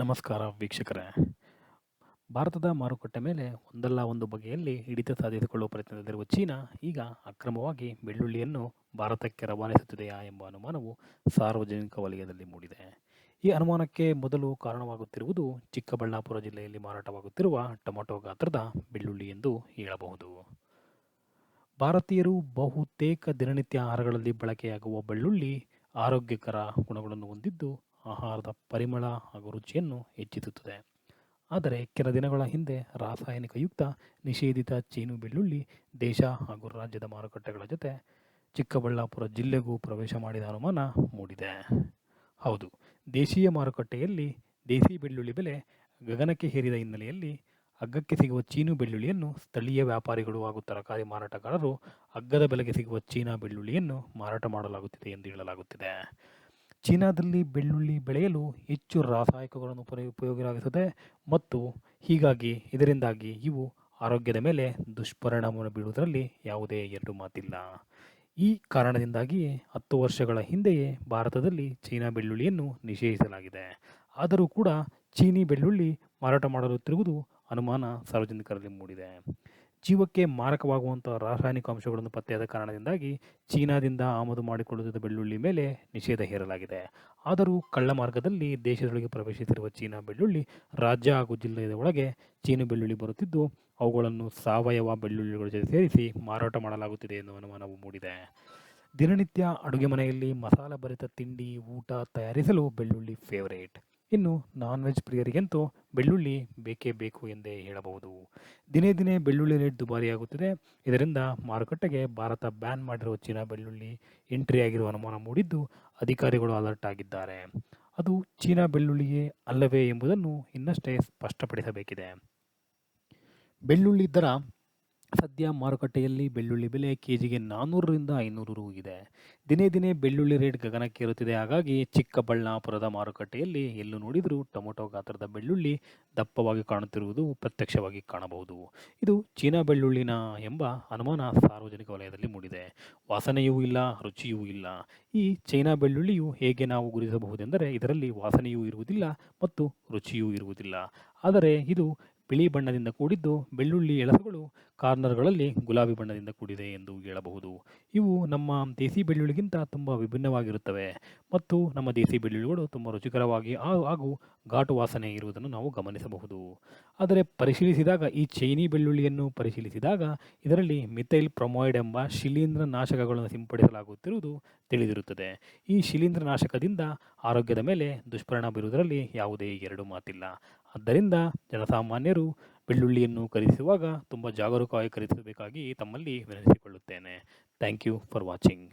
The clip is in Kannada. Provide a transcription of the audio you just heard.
ನಮಸ್ಕಾರ ವೀಕ್ಷಕರೇ. ಭಾರತದ ಮಾರುಕಟ್ಟೆ ಮೇಲೆ ಒಂದಲ್ಲ ಒಂದು ಬಗೆಯಲ್ಲಿ ಹಿಡಿತ ಸಾಧಿಸಿಕೊಳ್ಳುವ ಪ್ರಯತ್ನದಲ್ಲಿರುವ ಚೀನಾ ಈಗ ಅಕ್ರಮವಾಗಿ ಬೆಳ್ಳುಳ್ಳಿಯನ್ನು ಭಾರತಕ್ಕೆ ರವಾನಿಸುತ್ತಿದೆಯಾ ಎಂಬ ಅನುಮಾನವು ಸಾರ್ವಜನಿಕ ವಲಯದಲ್ಲಿ ಮೂಡಿದೆ. ಈ ಅನುಮಾನಕ್ಕೆ ಮೊದಲು ಕಾರಣವಾಗುತ್ತಿರುವುದು ಚಿಕ್ಕಬಳ್ಳಾಪುರ ಜಿಲ್ಲೆಯಲ್ಲಿ ಮಾರಾಟವಾಗುತ್ತಿರುವ ಟೊಮೆಟೊ ಗಾತ್ರದ ಬೆಳ್ಳುಳ್ಳಿ ಎಂದು ಹೇಳಬಹುದು. ಭಾರತೀಯರು ಬಹುತೇಕ ದಿನನಿತ್ಯ ಆಹಾರಗಳಲ್ಲಿ ಬಳಕೆಯಾಗುವ ಬೆಳ್ಳುಳ್ಳಿ ಆರೋಗ್ಯಕರ ಗುಣಗಳನ್ನು ಹೊಂದಿದ್ದು ಆಹಾರದ ಪರಿಮಳ ಹಾಗೂ ರುಚಿಯನ್ನು ಹೆಚ್ಚಿಸುತ್ತದೆ. ಆದರೆ ಕೆಲ ದಿನಗಳ ಹಿಂದೆ ರಾಸಾಯನಿಕಯುಕ್ತ ನಿಷೇಧಿತ ಚೀನು ಬೆಳ್ಳುಳ್ಳಿ ದೇಶ ಹಾಗೂ ರಾಜ್ಯದ ಮಾರುಕಟ್ಟೆಗಳ ಜೊತೆ ಚಿಕ್ಕಬಳ್ಳಾಪುರ ಜಿಲ್ಲೆಗೂ ಪ್ರವೇಶ ಮಾಡಿದ ಅನುಮಾನ ಮೂಡಿದೆ. ಹೌದು, ದೇಶೀಯ ಮಾರುಕಟ್ಟೆಯಲ್ಲಿ ದೇಸಿ ಬೆಳ್ಳುಳ್ಳಿ ಬೆಲೆ ಗಗನಕ್ಕೆ ಹೇರಿದ ಹಿನ್ನೆಲೆಯಲ್ಲಿ ಅಗ್ಗಕ್ಕೆ ಸಿಗುವ ಚೀನು ಬೆಳ್ಳುಳ್ಳಿಯನ್ನು ಸ್ಥಳೀಯ ವ್ಯಾಪಾರಿಗಳು ಹಾಗೂ ತರಕಾರಿ ಮಾರಾಟಗಾರರು ಅಗ್ಗದ ಬೆಲೆಗೆ ಸಿಗುವ ಚೀನಾ ಬೆಳ್ಳುಳ್ಳಿಯನ್ನು ಮಾರಾಟ ಮಾಡಲಾಗುತ್ತಿದೆ ಎಂದು ಹೇಳಲಾಗುತ್ತಿದೆ. ಚೀನಾದಲ್ಲಿ ಬೆಳ್ಳುಳ್ಳಿ ಬೆಳೆಯಲು ಹೆಚ್ಚು ರಾಸಾಯನಿಕಗಳನ್ನು ಉಪಯೋಗ ಉಪಯೋಗವಾಗುತ್ತದೆ ಮತ್ತು ಹೀಗಾಗಿ ಇದರಿಂದಾಗಿ ಇವು ಆರೋಗ್ಯದ ಮೇಲೆ ದುಷ್ಪರಿಣಾಮವನ್ನು ಬೀರುವುದರಲ್ಲಿ ಯಾವುದೇ ಎರಡು ಮಾತಿಲ್ಲ. ಈ ಕಾರಣದಿಂದಾಗಿ ಹತ್ತು ವರ್ಷಗಳ ಹಿಂದೆಯೇ ಭಾರತದಲ್ಲಿ ಚೀನಾ ಬೆಳ್ಳುಳ್ಳಿಯನ್ನು ನಿಷೇಧಿಸಲಾಗಿದೆ. ಆದರೂ ಕೂಡ ಚೀನಿ ಬೆಳ್ಳುಳ್ಳಿ ಮಾರಾಟ ಮಾಡಲುತ್ತಿರುವುದು ಅನುಮಾನ ಸಾರ್ವಜನಿಕರಲ್ಲಿ ಮೂಡಿದೆ. ಜೀವಕ್ಕೆ ಮಾರಕವಾಗುವಂಥ ರಾಸಾಯನಿಕ ಅಂಶಗಳನ್ನು ಪತ್ತೆಯಾದ ಕಾರಣದಿಂದಾಗಿ ಚೀನಾದಿಂದ ಆಮದು ಮಾಡಿಕೊಳ್ಳುತ್ತಿದ್ದ ಬೆಳ್ಳುಳ್ಳಿ ಮೇಲೆ ನಿಷೇಧ ಹೇರಲಾಗಿದೆ. ಆದರೂ ಕಳ್ಳ ಮಾರ್ಗದಲ್ಲಿ ದೇಶದೊಳಗೆ ಪ್ರವೇಶಿಸಿರುವ ಚೀನಾ ಬೆಳ್ಳುಳ್ಳಿ ರಾಜ್ಯ ಹಾಗೂ ಜಿಲ್ಲೆಯ ಒಳಗೆ ಚೀನಾ ಬೆಳ್ಳುಳ್ಳಿ ಬರುತ್ತಿದ್ದು, ಅವುಗಳನ್ನು ಸಾವಯವ ಬೆಳ್ಳುಳ್ಳಿಗಳ ಜೊತೆ ಸೇರಿಸಿ ಮಾರಾಟ ಮಾಡಲಾಗುತ್ತಿದೆ ಎನ್ನುವ ಅನುಮಾನವು ಮೂಡಿದೆ. ದಿನನಿತ್ಯ ಅಡುಗೆ ಮನೆಯಲ್ಲಿ ಮಸಾಲ ಭರಿತ ತಿಂಡಿ, ಊಟ ತಯಾರಿಸಲು ಬೆಳ್ಳುಳ್ಳಿ ಫೇವರೇಟ್ ಇನ್ನು ನಾನ್ ವೆಜ್ ಪ್ರಿಯರಿಗಂತೂ ಬೆಳ್ಳುಳ್ಳಿ ಬೇಕೇ ಬೇಕು ಎಂದೇ ಹೇಳಬಹುದು. ದಿನೇ ದಿನೇ ಬೆಳ್ಳುಳ್ಳಿ ರೇಟ್ ದುಬಾರಿಯಾಗುತ್ತಿದೆ ಇದರಿಂದ ಮಾರುಕಟ್ಟೆಗೆ ಭಾರತ ಬ್ಯಾನ್ ಮಾಡಿರುವ ಚೀನಾ ಬೆಳ್ಳುಳ್ಳಿ ಎಂಟ್ರಿ ಆಗಿರುವ ಅನುಮಾನ ಮೂಡಿದ್ದು ಅಧಿಕಾರಿಗಳು ಅಲರ್ಟ್ ಆಗಿದ್ದಾರೆ. ಅದು ಚೀನಾ ಬೆಳ್ಳುಳ್ಳಿಯೇ ಅಲ್ಲವೇ ಎಂಬುದನ್ನು ಇನ್ನಷ್ಟೇ ಸ್ಪಷ್ಟಪಡಿಸಬೇಕಿದೆ. ಬೆಳ್ಳುಳ್ಳಿ ದರ ಸದ್ಯ ಮಾರುಕಟ್ಟೆಯಲ್ಲಿ ಬೆಳ್ಳುಳ್ಳಿ ಬೆಲೆ ಕೆ ಜಿಗೆ ನಾನ್ನೂರರಿಂದ ಐನೂರು ರು ಇದೆ. ದಿನೇ ದಿನೇ ಬೆಳ್ಳುಳ್ಳಿ ರೇಟ್ ಗಗನಕ್ಕೇರುತ್ತಿದೆ. ಹಾಗಾಗಿ ಚಿಕ್ಕಬಳ್ಳಾಪುರದ ಮಾರುಕಟ್ಟೆಯಲ್ಲಿ ಎಲ್ಲೂ ನೋಡಿದರೂ ಟೊಮೊಟೊ ಗಾತ್ರದ ಬೆಳ್ಳುಳ್ಳಿ ದಪ್ಪವಾಗಿ ಕಾಣುತ್ತಿರುವುದು ಪ್ರತ್ಯಕ್ಷವಾಗಿ ಕಾಣಬಹುದು. ಇದು ಚೀನಾ ಬೆಳ್ಳುಳ್ಳಿನ ಎಂಬ ಅನುಮಾನ ಸಾರ್ವಜನಿಕ ವಲಯದಲ್ಲಿ ಮೂಡಿದೆ. ವಾಸನೆಯೂ ಇಲ್ಲ, ರುಚಿಯೂ ಇಲ್ಲ. ಈ ಚೈನಾ ಬೆಳ್ಳುಳ್ಳಿಯು ಹೇಗೆ ನಾವು ಗುರುತಿಸಬಹುದೆಂದರೆ ಇದರಲ್ಲಿ ವಾಸನೆಯೂ ಇರುವುದಿಲ್ಲ ಮತ್ತು ರುಚಿಯೂ ಇರುವುದಿಲ್ಲ. ಆದರೆ ಇದು ಬಿಳಿ ಬಣ್ಣದಿಂದ ಕೂಡಿದ್ದು ಬೆಳ್ಳುಳ್ಳಿ ಎಳಸುಗಳು ಕಾರ್ನರ್ಗಳಲ್ಲಿ ಗುಲಾಬಿ ಬಣ್ಣದಿಂದ ಕೂಡಿದೆ ಎಂದು ಹೇಳಬಹುದು. ಇವು ನಮ್ಮ ದೇಸಿ ಬೆಳ್ಳುಳ್ಳಿಗಿಂತ ತುಂಬ ವಿಭಿನ್ನವಾಗಿರುತ್ತವೆ ಮತ್ತು ನಮ್ಮ ದೇಸಿ ಬೆಳ್ಳುಳ್ಳಿಗಳು ತುಂಬ ರುಚಿಕರವಾಗಿ ಹಾಗೂ ಘಾಟು ವಾಸನೆ ಇರುವುದನ್ನು ನಾವು ಗಮನಿಸಬಹುದು. ಆದರೆ ಪರಿಶೀಲಿಸಿದಾಗ ಈ ಚೈನಿ ಬೆಳ್ಳುಳ್ಳಿಯನ್ನು ಪರಿಶೀಲಿಸಿದಾಗ ಇದರಲ್ಲಿ ಮಿಥೈಲ್ ಪ್ರೊಮೋಯ್ಡ್ ಎಂಬ ಶಿಲೀಂಧ್ರ ನಾಶಕಗಳನ್ನು ಸಿಂಪಡಿಸಲಾಗುತ್ತಿರುವುದು ತಿಳಿದಿರುತ್ತದೆ. ಈ ಶಿಲೀಂಧ್ರ ನಾಶಕದಿಂದ ಆರೋಗ್ಯದ ಮೇಲೆ ದುಷ್ಪರಿಣಾಮ ಬೀರುವುದರಲ್ಲಿ ಯಾವುದೇ ಎರಡು ಮಾತಿಲ್ಲ. ಆದ್ದರಿಂದ ಜನಸಾಮಾನ್ಯರು ಬೆಳ್ಳುಳ್ಳಿಯನ್ನು ಖರೀದಿಸುವಾಗ ತುಂಬ ಜಾಗರೂಕವಾಗಿ ಖರೀದಿಸಬೇಕಾಗಿ ತಮ್ಮಲ್ಲಿ ವಿನಂತಿಸಿಕೊಳ್ಳುತ್ತೇನೆ. Thank you for watching